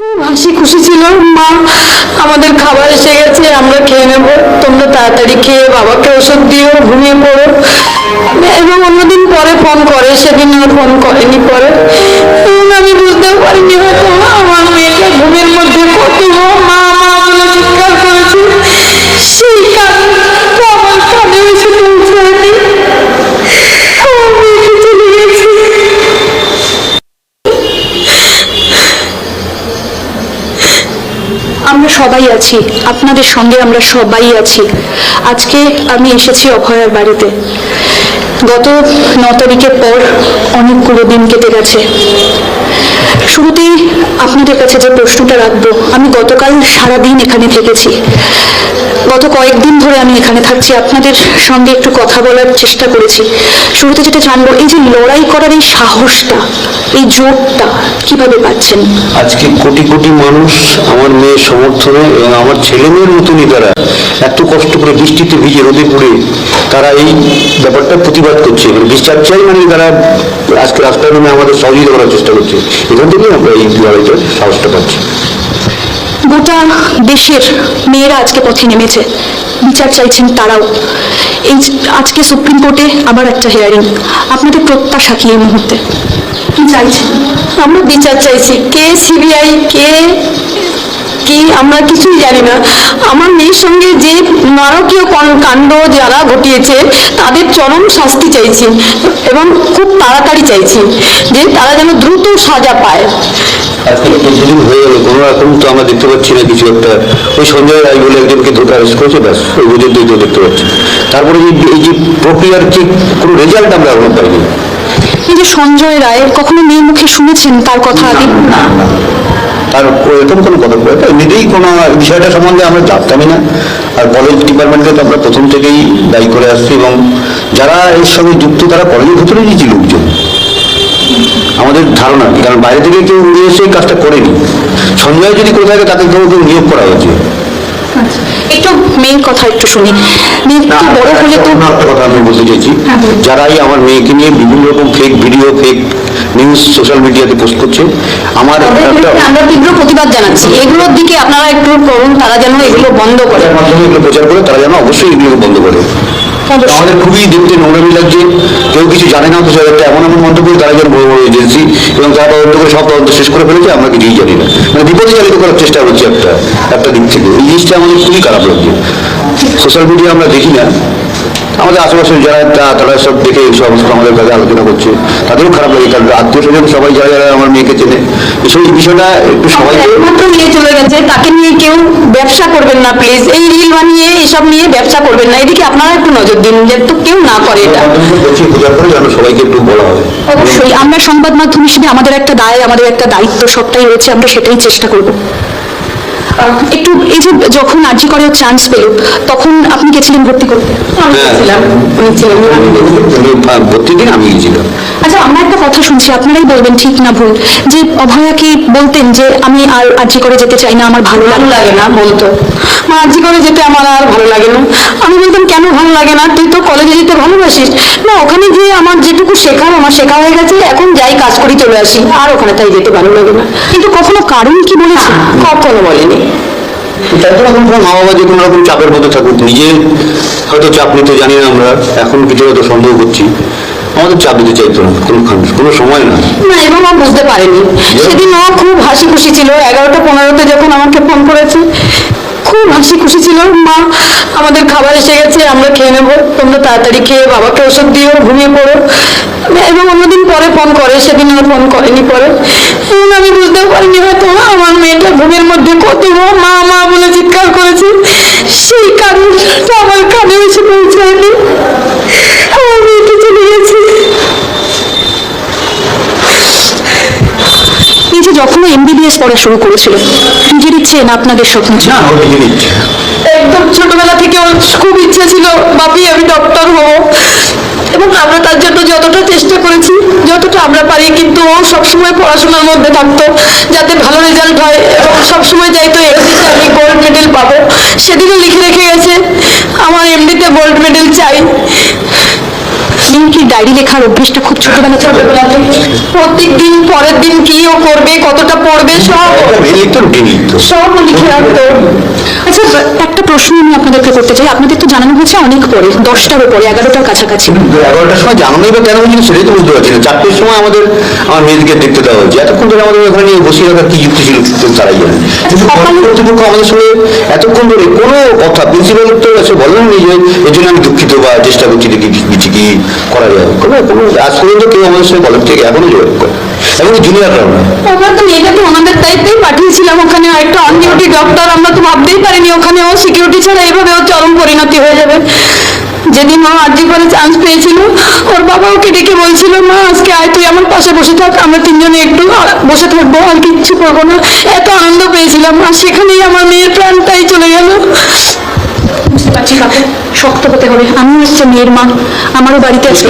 হাসি খুশি ছিল, মা, আমাদের খাবার এসে গেছে, আমরা খেয়ে নেব। তোমরা তাড়াতাড়ি খেয়ে বাবাকে ওষুধ দিও, ঘুমিয়ে পড়ো। এবং অন্যদিন পরে ফোন করে, সেদিন ফোন করেনি পরে। আমি বুঝতেও পারিনি হয়তো আমার মেয়েটা ঘুমের মধ্যে কত আমরা সবাই আছি, আপনাদের সঙ্গে আমরা সবাই আছি। আজকে আমি এসেছি অভয়ার বাড়িতে। গত ন তারিখের পর অনেকগুলো দিন কেটে গেছে। শুরুতেই আপনাদের কাছে যে প্রশ্নটা রাখব, আমি গতকাল সারাদিন এখানে থেকেছি। গত কয়েকদিন ধরে আমি এখানে থাকছি। আপনাদের সঙ্গে একটু কথা বলার চেষ্টা করেছি। শুরুতে যেটা জানব, এই যে লড়াই করার এই সাহসটা, এই জোরটা কীভাবে পাচ্ছেন? আজকে কোটি কোটি মানুষ আমার মেয়ের সমর্থনে এবং আমার ছেলে মেয়ের মতনই তারা এত কষ্ট করে বৃষ্টিতে ভিজে রোদে পড়ে তারা এই ব্যাপারটা প্রতিবাদ করছে। মানে বিশ্বাস চাই মানে তারা আজকে রাস্তায় নামে আমাদের সহযোগিতা করার চেষ্টা করছে। এখান থেকেই আমরা এই লড়াইটার সাহসটা পাচ্ছি। গোটা দেশের মেয়েরা আজকে পথে নেমেছে। বিচার চাইছেন তারাও। এই আজকে সুপ্রিম কোর্টে আবার একটা হিয়ারিং আপনাদের প্রত্যাশা কি এই মুহূর্তে? কি চাইছেন? আমরা বিচার চাইছি। কে সিবিআই কে কি আমরা কিছুই জানি না। আমার মেয়ের সঙ্গে যে নারকীয় কাণ্ড যারা ঘটিয়েছে তাদের চরম শাস্তি চাইছি এবং খুব তাড়াতাড়ি চাইছি যে তারা যেন দ্রুত সাজা পায়। কিছুদিন হয়ে গেল কোনো এখন তো আমরা দেখতে পাচ্ছি না কিছু একটা। ওই সঞ্জয় রায় বলে একজনকে ধরে অ্যারেস্ট করেছে ব্যাস ওই তো দেখতে পাচ্ছি। তারপরে এই যে প্রক্রিয়ার যে কোনো রেজাল্ট আমরা এখনও পাইনি। এই যে সঞ্জয় রায় কখনো মেয়ের মুখে শুনেছেন তার কথা? আগে তার এরকম কোনো এমনিতেই কোনো বিষয়টা সম্বন্ধে আমরা জানতামই না আর কলেজ ডিপার্টমেন্টকে তো আমরা প্রথম থেকেই দায়ী করে আসছি এবং যারা এর সঙ্গে যুক্ত তারা কলেজের ভিতরে দিয়েছি লোকজন। আমাদের ধারণা কারণ বাইরে থেকে কেউ নিয়ে এসে কাজটা করেনি। সঞ্জয় যদি করে থাকে তাকে কেউ কেউ নিয়োগ করা হয়েছে। একটু মেয়ের কথা একটু শুনি। বড় হলে তো একটা কথা আমি বলতে চাইছি। যারাই আমার মেয়েকে নিয়ে বিভিন্ন রকম fake video fake news social মিডিয়াতে পোস্ট করছে। আমার আমরা তীব্র প্রতিবাদ জানাচ্ছি। এগুলোর দিকে আপনারা একটু করুন তারা যেন এগুলো বন্ধ করে। মাধ্যমে এগুলো প্রচার করে তারা যেন অবশ্যই এগুলোকে বন্ধ করে। আমাদের খুবই দেখতে নোংরামি লাগছে। কেউ কিছু জানে না তো একটা এমন এমন মন্তব্য তারা যেন বড় বড় এজেন্সি এবং তারা তদন্ত করে সব তদন্ত শেষ করে ফেলেছে আমরা কিছুই জানি না। মানে বিপদে চালিত করার চেষ্টা করছে একটা একটা দিক থেকে। এই জিনিসটা আমাদের খুবই খারাপ লাগছে। সোশ্যাল মিডিয়া আমরা দেখি না। আমাদের আশেপাশে যারা তা- তারা সব দেখে এই সমস্ত আমাদের কাছে আলোচনা করছে। তাদেরও খারাপ লাগে কারণ আত্মীয় স্বজন সবাই যারা যারা আমার মেয়েকে চেনে। এসব বিষয়টা একটু সবাইকে একমাত্র নিয়ে চলে গেছে তাকে নিয়ে কেউ ব্যবসা করবেন না প্লিজ এই রিল বানিয়ে এসব নিয়ে ব্যবসা করবেন না। এদিকে আপনারা একটু নজর দিন যে তো কেউ না করে এটা। সবাইকে একটু বলা হবে অবশ্যই। আমরা সংবাদ মাধ্যম হিসেবে আমাদের একটা দায় আমাদের একটা দায়িত্ব সবটাই রয়েছে আমরা সেটাই চেষ্টা করব। একটু এই যে যখন আর্জি করে চান্স পেল তখন আপনি গেছিলেন ভর্তি করতে? আমি হ্যাঁ। দিন আমি গিয়েছিলাম আচ্ছা আমরা একটা কথা শুনছি আপনারাই বলবেন ঠিক না ভুল যে অভয়াকে বলতেন যে আমি আর আর্জি করে যেতে চাই না আমার ভালো ভালো লাগে না? বলতো। মার্জি করে যেতে আমার আর লাগে না তুই তো কলেজে যেতে ভালোবাসিস। না ওখানে গিয়ে আমার যেটুকু শেখার আমার শেখা হয়ে গেছে এখন যাই কাজ করি চলে আসি। আর ওখানে তাই যেতে ভালো লাগে না। কিন্তু কখনো কারণ কি বলেছে? কখনো বলেনি। তাই তো এখন মা বাবা যে কোনো রকম চাপের মধ্যে থাকুক নিজে হয়তো চাপ নিতে জানি না আমরা এখন কিছু হয়তো সন্দেহ করছি। আমাদের চাপ দিতে চাইতো না কোনো কোনো সময় না। না এবং ও বুঝতে পারেনি। সেদিন ও খুব হাসি খুশি ছিল এগারোটা পনেরোতে যখন আমাকে ফোন করেছে খুব হাসি খুশি ছিল। মা আমাদের খাবার এসে গেছে, আমরা খেয়ে নেব। তোমরা তাড়াতাড়ি খেয়ে বাবাকে ওষুধ দিও, ঘুমিয়ে পড়ো। এবং অন্যদিন পরে ফোন করে সেদিন আর ফোন করেনি পরে। এবং আমি বুঝতেও পারিনি হয়তো আমার মেয়েটা ঘুমের মধ্যে কত মা মা বলে চিৎকার করেছে। সেই কারণটা আমার কানে এসে পৌঁছায়নি। আমার মেয়েটা চলে গেছে। যখন এমবিবিএস পড়া শুরু করেছিল, নিজের ইচ্ছে না আপনাদের স্বপ্ন ছিল? না একদম ছোটবেলা থেকে ওর খুব ইচ্ছে ছিল, বাপি, আমি ডক্টর হব। এবং আমরা তার জন্য যতটা চেষ্টা করেছি, যতটা আমরা পারি, কিন্তু ও সবসময় পড়াশোনার মধ্যে থাকতো, যাতে ভালো রেজাল্ট হয়। এবং সবসময় চাইতো এমডিতে আমি গোল্ড মেডেল পাবো। সেদিনও লিখে রেখে গেছে, আমার এমডিতে গোল্ড মেডেল চাই। কি ডায়েরি লেখার অভ্যেসটা খুব ছোটবেলা থেকে প্রত্যেক দিন পরের দিন কি ও করবে কতটা পড়বে সব সব লিখে রাখতো। আচ্ছা একটা প্রশ্ন আমি আপনাদেরকে করতে চাই। আপনাদের তো জানানো হয়েছে অনেক পরে দশটার উপরে এগারোটার কাছাকাছি। এগারোটার সময় জানানোই বা কেন হয়েছিল সেটাই তো বুঝতে পারছি না। চারটের সময় আমাদের আমার মেয়েদেরকে দেখতে দেওয়া হয়েছে। এতক্ষণ ধরে আমাদের ওখানে নিয়ে বসিয়ে রাখার কি যুক্তি ছিল তারাই জানে। কিন্তু কর্তৃপক্ষ আমাদের সঙ্গে এতক্ষণ ধরে কোনো কথা প্রিন্সিপাল তো আছে বলেন নি যে এর জন্য আমি দুঃখিত বা চেষ্টা করছি দেখি কি করা যায় কোনো কোনো, আজ পর্যন্ত কেউ আমাদের সঙ্গে থেকে এখনও যোগাযোগ করে। এবং জুনিয়ররাও না আমরা তো মেয়েটাকে ওনাদের দায়িত্বেই পাঠিয়েছিলাম, ওখানে একটা অন ডিউটি ডক্টর আমরা তো ভাবতেই পারিনি ওখানে ও সিকিউরিটি ছাড়া এইভাবে ওর চরম পরিণতি হয়ে যাবে। যেদিন ও আর্জি করে চান্স পেয়েছিল, ওর বাবা ওকে ডেকে বলছিল, মা, আজকে আয়, তুই আমার পাশে বসে থাক, আমরা তিনজনে একটু বসে থাকব, আর কিচ্ছু করব না। এত আনন্দ পেয়েছিলাম, আর সেখানেই আমার মেয়ের প্রাণটাই চলে গেল। বুঝতে পারছি শক্ত হতে হবে। আমি হচ্ছে মেয়ের মা। আমারও বাড়িতে আছে।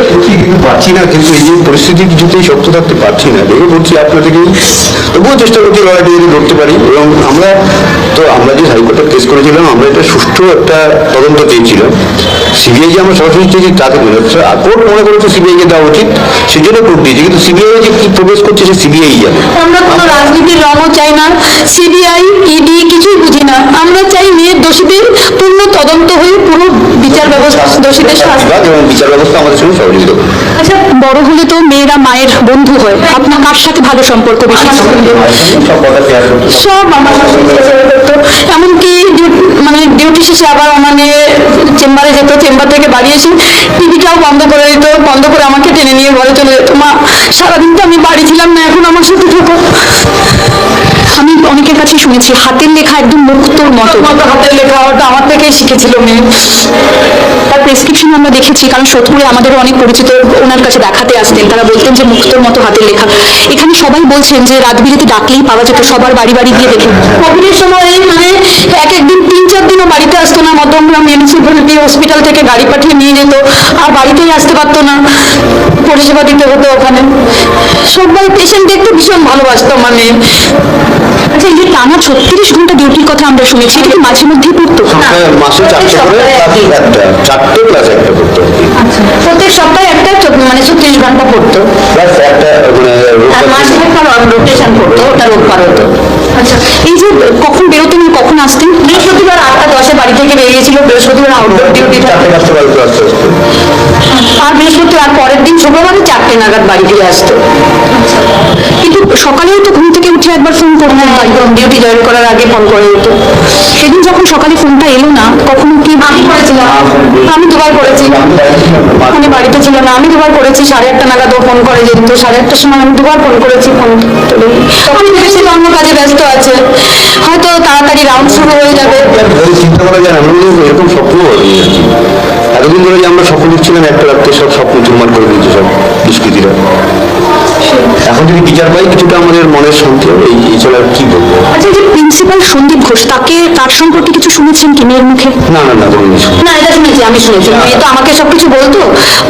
পারছি না, কিন্তু এই পরিস্থিতি কিছুতেই শক্ত থাকতে পারছি না। দেখে বলছি আপনার থেকেই তবুও চেষ্টা করছি যদি পারি। এবং আমরা তো, আমরা যে হাইকোর্টে কেস করেছিলাম, আমরা এটা সুষ্ঠু একটা তদন্ত চেয়েছিলাম। সিবিআই যে আমরা সরাসরি চেয়েছি তাতে কোর্ট মনে করেছে সিবিআইকে দেওয়া উচিত সেই জন্য কোর্ট দিয়েছে কিন্তু সিবিআই যে কি প্রবেশ করছে সে সিবিআই জানে। আমরা কোনো রাজনীতির রঙও চাই না, সিবিআই, ইডি কিছুই বুঝি না। আমরা চাই মেয়ের দোষীদের পূর্ণ তদন্ত হয়ে পুরো ব্যবস্থা দোষীদের শাস্তি। এবং বিচার ব্যবস্থা আমাদের সঙ্গে সহযোগিতা। করবে আচ্ছা বড় হলে তো মেয়েরা মায়ের বন্ধু হয়। আপনার কার সাথে ভালো সম্পর্ক বেশি? সব করতে। সব আমার এমনকি মানে ডিউটি শেষে আবার মানে চেম্বারে যেত চেম্বার থেকে বাড়ি এসে টিভিটাও বন্ধ করে দিত বন্ধ করে আমাকে টেনে নিয়ে ঘরে চলে যেত। মা সারাদিন তো আমি বাড়ি ছিলাম না এখন আমার সাথে থাকো কাছে শুনেছি। হাতের লেখা একদম মুক্তোর মতো। হাতের লেখা ওটা আমার থেকেই শিখেছিল মেয়ে। তার প্রেসক্রিপশন আমরা দেখেছি কারণ সোদপুরে আমাদেরও অনেক পরিচিত ওনার কাছে দেখাতে আসতেন। তারা বলতেন যে মুক্তোর মতো হাতের লেখা। এখানে সবাই বলছেন যে রাত বিরেতে ডাকলেই পাওয়া যেত সবার বাড়ি বাড়ি গিয়ে দেখে কোভিডের সময় মানে এক একদিন তিন চার দিনও বাড়িতে আসতো না মধ্যমগ্রাম মিউনিসিপ্যালিটি হসপিটাল থেকে গাড়ি পাঠিয়ে নিয়ে যেত আর বাড়িতেই আসতে পারতো না। পরিষেবা দিতে হতো ওখানে। সবাই পেশেন্ট দেখতে ভীষণ ভালোবাসতো মেয়ে। আচ্ছা এই যে টানা ছত্রিশ ঘণ্টা ডিউটির কথা আমরা শুনেছি এটা কি মাঝে মধ্যেই পড়তো? হ্যাঁ, মাসে চারটে করে একটা। চারটে প্লাস একটা করতে হবে প্রত্যেক সপ্তাহে একটা মানে ছত্রিশ ঘণ্টা পড়তো? প্লাস একটা মানে একটা রোটেশন করতো ওটা রোববার হতো। আচ্ছা এই যে কখন বেরোতেন কখন আসতেন বৃহস্পতিবার আটটা দশে বাড়ি থেকে বেরিয়েছিল বৃহস্পতিবার আউটডোর ডিউটি আর বৃহস্পতিবার পরের দিন শুক্রবারে চারটে নাগাদ বাড়ি ফিরে আসতো। কিন্তু সকালেও তো ঘুম থেকে একবার ফোন করব একদম। ডিউটি জয়েন করার আগে ফোন করে দিত সেদিন যখন সকালে ফোনটা এলো না তখন কি আমি করেছিলাম। আমি দুবার করেছি। আমি বাড়িতে ছিল না। আমি দুবার করেছি সাড়ে আটটা নাগাদ ও ফোন করে যেত সাড়ে আটটার সময় আমি দুবার ফোন করেছি ফোন তোলেনি। আমি ভেবেছি অন্য কাজে ব্যস্ত আছে। হয়তো তাড়াতাড়ি রাউন্ড শুরু হয়ে যাবে। চিন্তা করা যায় কিন্তু এরকম স্বপ্ন এতদিন ধরে যে আমরা স্বপ্ন দেখছিলাম একটা রাত্রে সব স্বপ্ন চুরমার করে দিয়েছে সব দুষ্কৃতীরা। এখন যদি বিচার পাই কিছুটা আমাদের মনের শান্তি হবে। এই এছাড়া আর কি বলব? প্রিন্সিপাল সন্দীপ ঘোষ তাকে তার সম্পর্কে কিছু শুনেছেন কি মেয়ের মুখে? না না না না এটা শুনেছি আমি শুনেছি। মেয়ে তো আমাকে সবকিছু বলতো।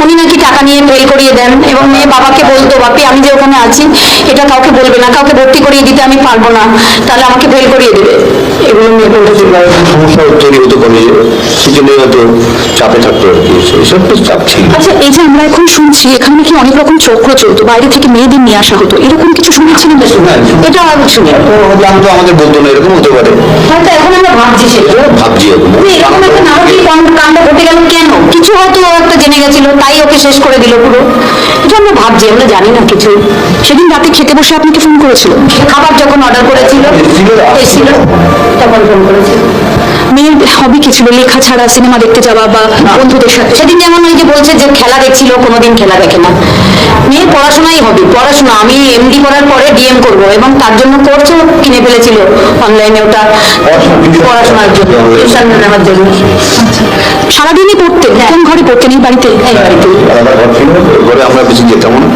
উনি নাকি টাকা নিয়ে ফেল করিয়ে দেন এবং মেয়ে বাবাকে বলতো বাপি আমি যে ওখানে আছি এটা কাউকে বলবে না। কাউকে ভর্তি করিয়ে দিতে আমি পারব না। তাহলে আমাকে ফেল করিয়ে দেবে। এগুলো মেয়ে বলেছিল সমস্যা তৈরি হতে কলেজে সেই জন্য হয়তো চাপে থাকতো এসব তো চাপ ছিল। আচ্ছা এই যে আমরা এখন শুনছি এখানে নাকি অনেক রকম চক্র চলতো। বাইরে থেকে মেয়েদের নিয়ে আসা হতো। এরকম কিছু শুনেছিলেন না, এটা শুনি। তো আমাদের বলতো না এরকম হতে পারে। হয়তো এখন আমরা ভাবছি সেটা। ভাবছি এরকম। একটা নাটকীয় কাণ্ড- ঘটে গেল কেন? কিছু হয়তো জেনে গেছিল তাই ওকে শেষ করে দিল পুরো। এটা আমরা ভাবছি আমরা জানি না কিছু। সেদিন রাতে খেতে বসে আপনাকে ফোন করেছিল। খাবার যখন অর্ডার করেছিল এসেছিল তখন ফোন করেছিল। মেয়ের হবি কি ছিল? লেখা ছাড়া সিনেমা দেখতে যাওয়া বা বন্ধুদের সাথে? সেদিন যেমন ওই যে বলছে যে খেলা দেখছিল কোনোদিন খেলা দেখে না। মেয়ের পড়াশোনাই হবে পড়াশোনা আমি এমডি করার পরে ডিএম করব এবং তার জন্য কোর্সও কিনে ফেলেছিল। অনলাইনে ওটা পড়াশোনার জন্য টিউশন নেওয়ার জন্য। সারাদিনই পড়তেন কোন ঘরে পড়তেন এই বাড়িতে? এই বাড়িতে ঘর ওই ঘরে আমরা বেশি যেতাম না।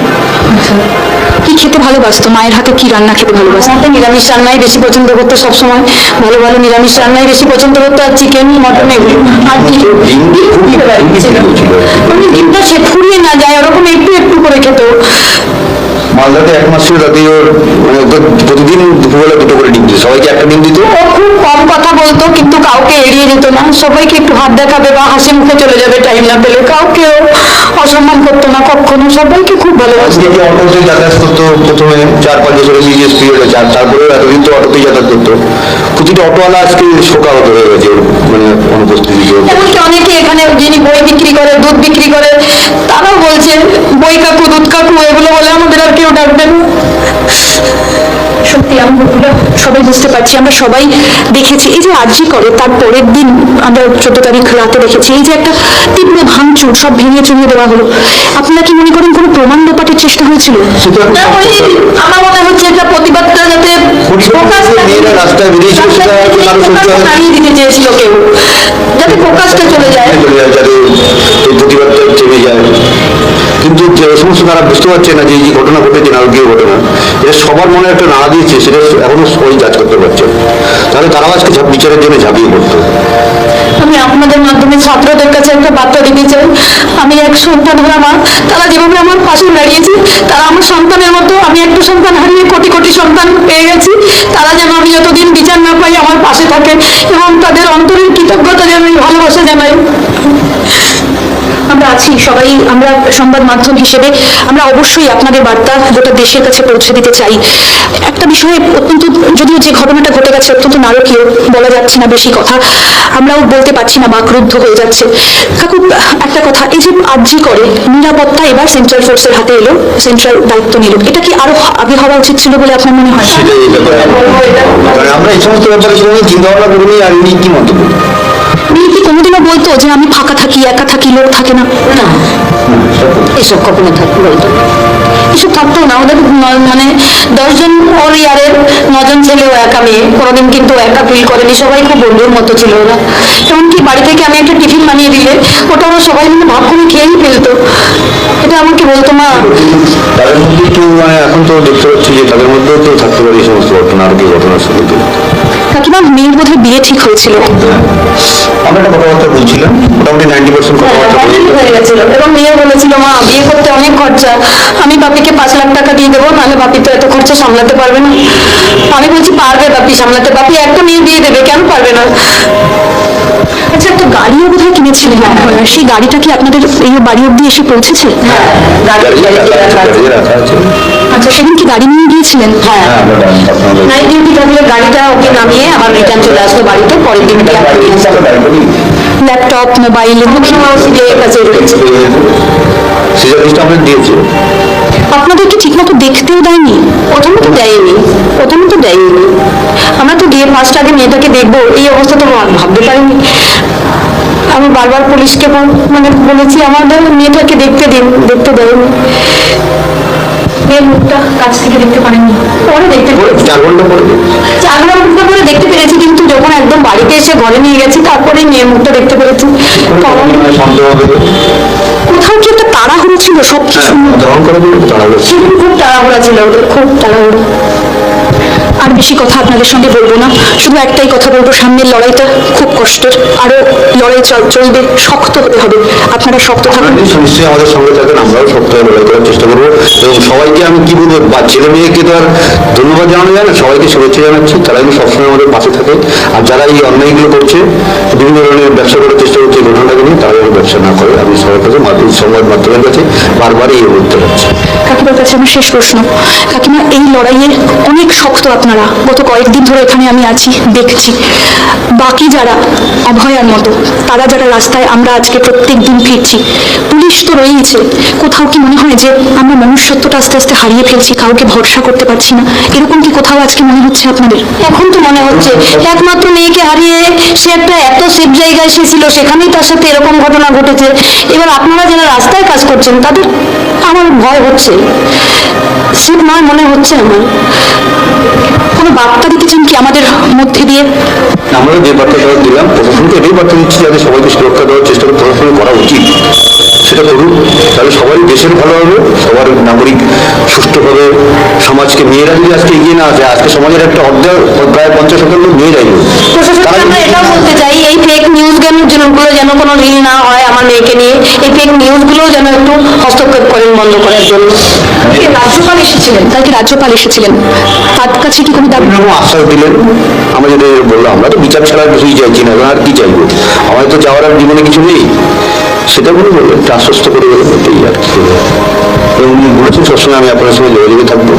কি খেতে ভালোবাসতো? মায়ের হাতে কি রান্না খেতে ভালোবাসতো? আমার তো নিরামিষ রান্নাই বেশি পছন্দ করতো সবসময়। ভালো ভালো নিরামিষ রান্নাই বেশি পছন্দ করতো আর চিকেন মটন এগুলো। আর কি? ডিম খুবই ডিম মানে ডিমটা সে ফুরিয়ে না যায় ওরকম একটু একটু করে খেত। মালদাতে এক মাস ছিল তাতেই ওর মানে ওকে প্রতিদিন দুপুরবেলা দুটো করে ডিম দিত সবাইকে একটা ডিম দিত। ও খুব কম কথা বলতো কিন্তু কাউকে এড়িয়ে যেত না। সবাইকে একটু হাত দেখাবে বা হাসি মুখে চলে যাবে টাইম না পেলে কাউকে অসম্মান করতো না কখনো। সবাইকে খুব ভালোবাসতো। কি অটোতে যাতায়াত করতো? প্রথমে চার পাঁচ বছরের বিজনেস পিরিয়ড চার তারপরে এতদিন তো অটোতেই যাতায়াত করতো। প্রতিটা অটোওয়ালা আজকে শোকাহত হয়ে গেছে ওর মানে অনুপস্থিতি এমনকি অনেকে এখানে যিনি বই বিক্রি করে দুধ বিক্রি করে তারাও বলছে বই কাকু দুধ কাকু এগুলো বলে আমাদের আর কেউ ডাকবে না সত্যি আমরা সবাই বুঝতে পারছি আমরা সবাই দেখেছি। এই যে আর্জি করে তার পরের দিন আমরা চোদ্দ তারিখ রাতে দেখেছি এই যে একটা তীব্র ভাঙচুর সব ভেঙে চুরিয়ে দেওয়া হলো। আপনারা কি মনে করেন কোনো প্রমাণ লোপাটের চেষ্টা হয়েছিল? আমার মনে হচ্ছে এটা প্রতিবাদটা যাতে রাস্তায় বেরিয়েছিল সেটা দিতে চেয়েছিল কেউ যাতে ফোকাসটা চলে যায়। প্রতিবাদটা থেমে যায়। কিন্তু যে সমস্ত তারা বুঝতে পারছে না যে এই যে ঘটনা ঘটেছে নারকীয় ঘটনা এটা সবার মনে একটা নাড়া দিয়েছে সেটা এখনও সবাই যাচ করতে পারছে। তাহলে তারাও আজকে বিচারের জন্য ঝাঁপিয়ে পড়তো। আমি আপনাদের মাধ্যমে ছাত্রদের কাছে একটা বার্তা দিতে চাই। আমি এক সন্তান হলাম তারা যেভাবে আমার পাশে দাঁড়িয়েছে, তারা আমার সন্তানের মতো, আমি একটা সন্তান হারিয়ে কোটি কোটি সন্তান পেয়ে গেছি। তারা যেন আমি যতদিন বিচার না পাই আমার পাশে থাকে এবং তাদের অন্তরের কৃতজ্ঞতা যেন আমি ভালোবাসা জানাই। আমরা আছি সবাই আমরা সংবাদ মাধ্যম হিসেবে আমরা অবশ্যই আপনাদের বার্তা গোটা দেশের কাছে পৌঁছে দিতে চাই। একটা বিষয়ে অত্যন্ত যদিও যে ঘটনাটা ঘটে গেছে অত্যন্ত নারকীয় বলা যাচ্ছে না বেশি কথা আমরাও বলতে পারছি না বাকরুদ্ধ হয়ে যাচ্ছে। কাকু একটা কথা এই যে আর্জি করে নিরাপত্তা এবার সেন্ট্রাল ফোর্সের হাতে এলো সেন্ট্রাল দায়িত্ব নিল। এটা কি আরও আগে হওয়া উচিত ছিল বলে আপনার মনে হয়? আমরা এই সমস্ত ব্যাপারে চিন্তা ভাবনা করিনি আর উনি কি মন্তব্য বলতো যে আমি ফাঁকা থাকি, একা থাকি, লোক থাকে না। না। এসব কখনো থাকতো বলতো। এসব থাকতো না। ওদের মানে দশজন ওর ইয়ারের নজন ছেলেও একা মেয়ে। কোনোদিন কিন্তু একা ফিল করেনি। সবাই খুব বন্ধুর মতো ছিল ওরা। এমনকি বাড়ি থেকে আমি একটা টিফিন বানিয়ে দিলে, ওটা ওরা সবাই মিলে ভাব করে খেয়েই ফেলতো। এটা আমাকে বলতো, মা। তাদের মধ্যে একটু মানে এখন তো দেখতে পাচ্ছি যে তাদের মধ্যেও কেউ থাকতে পারে এই সমস্ত ঘটনা, আর কি ঘটনার সঙ্গে কাকিমা মেয়ের বোধহয় বিয়ে ঠিক হয়েছিল আমরা একটা কথাবার্তা বলছিলাম মোটামুটি নাইনটি পার্সেন্ট কথাবার্তা হ্যাঁ, হয়ে গেছিল এবং মেয়ে বলেছিল মা বিয়ে করতে অনেক খরচা আমি বাপিকে পাঁচ লাখ টাকা দিয়ে দেবো নাহলে বাপি তো এত খরচা সামলাতে পারবে না আমি বলছি পারবে বাপি সামলাতে বাপি একটা মেয়ে দিয়ে দেবে কেন পারবে না আচ্ছা একটা গাড়িও বোধহয় কিনেছিলেন আপনারা। সেই গাড়িটা কি আপনাদের এই বাড়ি অব্দি এসে পৌঁছেছে গাড়ি গাড়ি রাখা আছে আচ্ছা সেদিন কি গাড়ি নিয়ে গিয়েছিলেন? হ্যাঁ। নাইট ডিউটি থাকলে গাড়িটা ওকে নামিয়ে আবার রিটার্ন চলে আসতো বাড়িতে পরের দিন ল্যাপটপ মোবাইল সিবিআই কাছে রয়েছে। সে জিনিসটা আমরা দিয়েছি। আপনাদের কি ঠিকমতো দেখতেও দেয়নি? প্রথমে তো দেয়নি। প্রথমে তো দেয়নি। আমরা তো গিয়ে ফার্স্ট আগে মেয়েটাকে দেখব এই অবস্থা তো ভাবতে পারিনি। আমি বারবার পুলিশকে মানে বলেছি আমাদের মেয়েটাকে দেখতে দিন দেখতে দেয়নি। মেয়ের মুখটা কাছ থেকে দেখতে পারেননি। পরে দেখতে পেরেছি। চার ঘণ্টা পরে? চার ঘণ্টা পরে দেখতে পেরেছি কিন্তু যখন একদম বাড়িতে এসে ঘরে নিয়ে গেছি তারপরে মেয়ের মুখটা দেখতে পেরেছি। সন্দেহ কোথাও কি একটা তাড়াহুড়ো ছিল সব হ্যাঁ তারা খুব তাড়াহুড়া ছিল ওদের খুব তাড়াহুড়ো। আর বেশি কথা আপনাদের সঙ্গে বলব না। শুধু একটাই কথা বলব সামনের লড়াইটা খুব কষ্টের। আরও লড়াই চল- চলবে শক্ত হতে হবে। আপনারা শক্ত থাকুন। আপনারা নিশ্চয়ই আমাদের সঙ্গে থাকেন আমরাও সপ্তাহে লড়াই করার চেষ্টা করব। এবং সবাইকে আমি কি বলব বা ছেলে মেয়েকে তো আর ধন্যবাদ জানানো যায় না সবাইকে শুভেচ্ছা জানাচ্ছি। তারা কিন্তু সবসময় আমাদের পাশে থাকে। আর যারা এই অন্যায়গুলো করছে বিভিন্ন ধরনের ব্যবসা করার চেষ্টা করছে এই ঘটনাটাকে নিয়ে তারা যেন ব্যবসা না করে। আমি সবার কাছে সংবাদ মাধ্যমের কাছে বারবারই এই বলতে পারছি কাকিমার কাছে আমার শেষ প্রশ্ন। কাকিমা এই লড়াইয়ে অনেক শক্ত আপনারা, গত কয়েকদিন ধরে এখানে আমি আছি, দেখছি। বাকি যারা অভয়ার মতো, তারা যারা রাস্তায় আমরা আজকে প্রত্যেক দিন ফিরছি, পুলিশ তো রয়েইছে। কোথাও কি মনে হয় যে আমরা মনুষ্যত্বটা আস্তে আস্তে হারিয়ে ফেলছি, কাউকে ভরসা করতে পারছি না? এরকম কি কোথাও আজকে মনে হচ্ছে আপনাদের? এখন তো মনে হচ্ছে, একমাত্র মেয়েকে হারিয়ে সে একটা এত সেফ জায়গায় সে ছিল, সেখানেই তার সাথে এরকম ঘটনা ঘটেছে। এবার আপনারা যারা রাস্তায় কাজ করছেন, তাদের আমার ভয় হচ্ছে। সেফ নয় মনে হচ্ছে আমার কোনো বার্তা দিতে চান কি আমাদের মধ্যে দিয়ে? আমরা যে বার্তা দেওয়ার দিলাম প্রশাসনকে এটাই বার্তা দিচ্ছি যাতে সবাইকে সুরক্ষা দেওয়ার চেষ্টা করে প্রশাসনের করা উচিত। সেটা করুন তাহলে সবারই দেশের ভালো হবে সবার নাগরিক সুষ্ঠুভাবে সমাজকে মেয়েরা যদি আজকে এগিয়ে না আসে আজকে সমাজের একটা অর্ধেক প্রায় পঞ্চাশ শতাংশ মেয়েরাই প্রশাসনকে তারা আমরা এটাও বলতে চাই এই ফেক নিউজগুলো যেন কোনো রিল না মেয়েকে নিয়ে এই ফেক নিউজগুলো যেন একটু হস্তক্ষেপ করেন বন্ধ করার জন্য। রাজ্যপাল এসেছিলেন? কালকে রাজ্যপাল এসেছিলেন? তার কাছে কি কোনো দাবি? আশ্বাস দিলেন। আমরা যেটা বললাম আমরা তো বিচার ছাড়া কিছুই চাইছি না আর কি চাইব? আমাদের তো যাওয়ার আর জীবনে কিছু নেই। সেটা বলে একটু আশ্বস্ত করে এটাই আর কি এবং উনি বলেছেন সবসময় আমি আপনার সঙ্গে যোগাযোগে থাকব।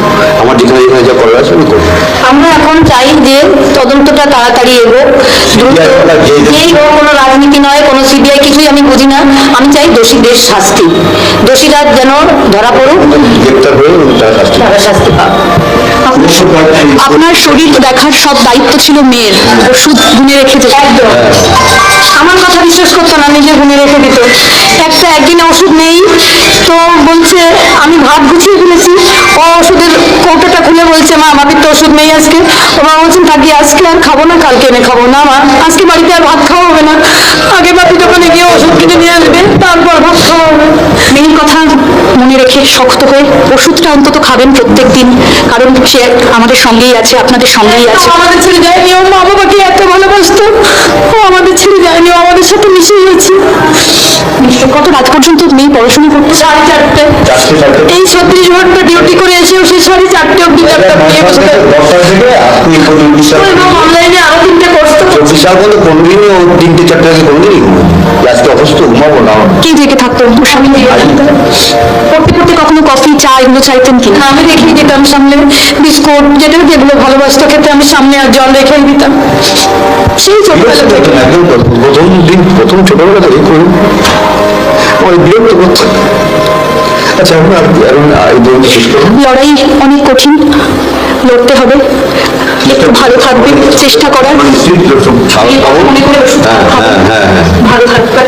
আমার যেখানে যেখানে যা করার আছে আমি করব। আমরা এখন চাই যে তদন্তটা তাড়াতাড়ি এগোক। যেই হোক কোনো রাজনীতি নয় কোনো সিবিআই কিছুই আমি বুঝি না। আমি চাই দোষীদের শাস্তি। দোষীরা যেন ধরা পড়ুক। গ্রেপ্তার হয়ে শাস্তি তারা শাস্তি পাক। আপনার শরীর দেখার সব দায়িত্ব ছিল মেয়ের। ওষুধ গুনে রেখে যেতে আমার কথা বিশ্বাস করতো না, নিজে গুনে রেখে দিত। একটা একদিন ওষুধ নেই, তো বলছে, আমি ভাত গুছিয়ে ফেলেছি। ও ওষুধের কৌটোটা খুলে বলছে, মা আমাদের তো ওষুধ নেই আজকে। ও মা বলছেন, থাকি, আজকে আর খাব না, কালকে এনে খাব। না, মা, আজকে বাড়িতে আর ভাত খাওয়া হবে না। আগে বাপি দোকানে গিয়ে ওষুধ কিনে নিয়ে আসবে তারপর ভাত খাওয়া হবে মেয়ের কথা মনে শক্ত হয়ে ওষুধটা অন্তত খাবেন প্রত্যেক দিন কারণ সে আমাদের সঙ্গেই আছে আপনাদের সঙ্গেই আছে। আমাদের ছেড়ে যায়নি ওর মা বাবাকে এত ভালোবাসতো। ও আমাদের ছেড়ে যায়নি ও আমাদের সাথে মিশে গেছে কত রাত পর্যন্ত মেয়ে পড়াশোনা করতে? সাড়ে চারটে। চারটে চারটে। এই ছত্রিশ ঘণ্টা ডিউটি করে এসেও সে সাড়ে চারটে অব্দি ল্যাপটপ নিয়ে বসে অনলাইনে আরও তিনটে কোর্স তো। চব্বিশ সাল পর্যন্ত কোনোদিনই ও তিনটে চারটে থেকে কোনোদিনই আজকে অসুস্থ ঘুমাবো না। কে জেগে থাকতো? স্বামী পড়তে পড়তে কখনো কফি চা এগুলো চাইতেন কি? আমি রেখেই দিতাম সামনে। বিস্কুট যেটা যেগুলো ভালোবাসতো খেতে আমি সামনে আর জল রেখেই দিতাম। সেই ছোটবেলা থেকে। প্রথম দিন প্রথম ছোটবেলা থেকে করুন আমার বিরক্ত করছে আচ্ছা এখন আর এই বই লড়াই অনেক কঠিন। লড়তে হবে। একটু ভালো থাকবে চেষ্টা করার। ভালো থাকবে।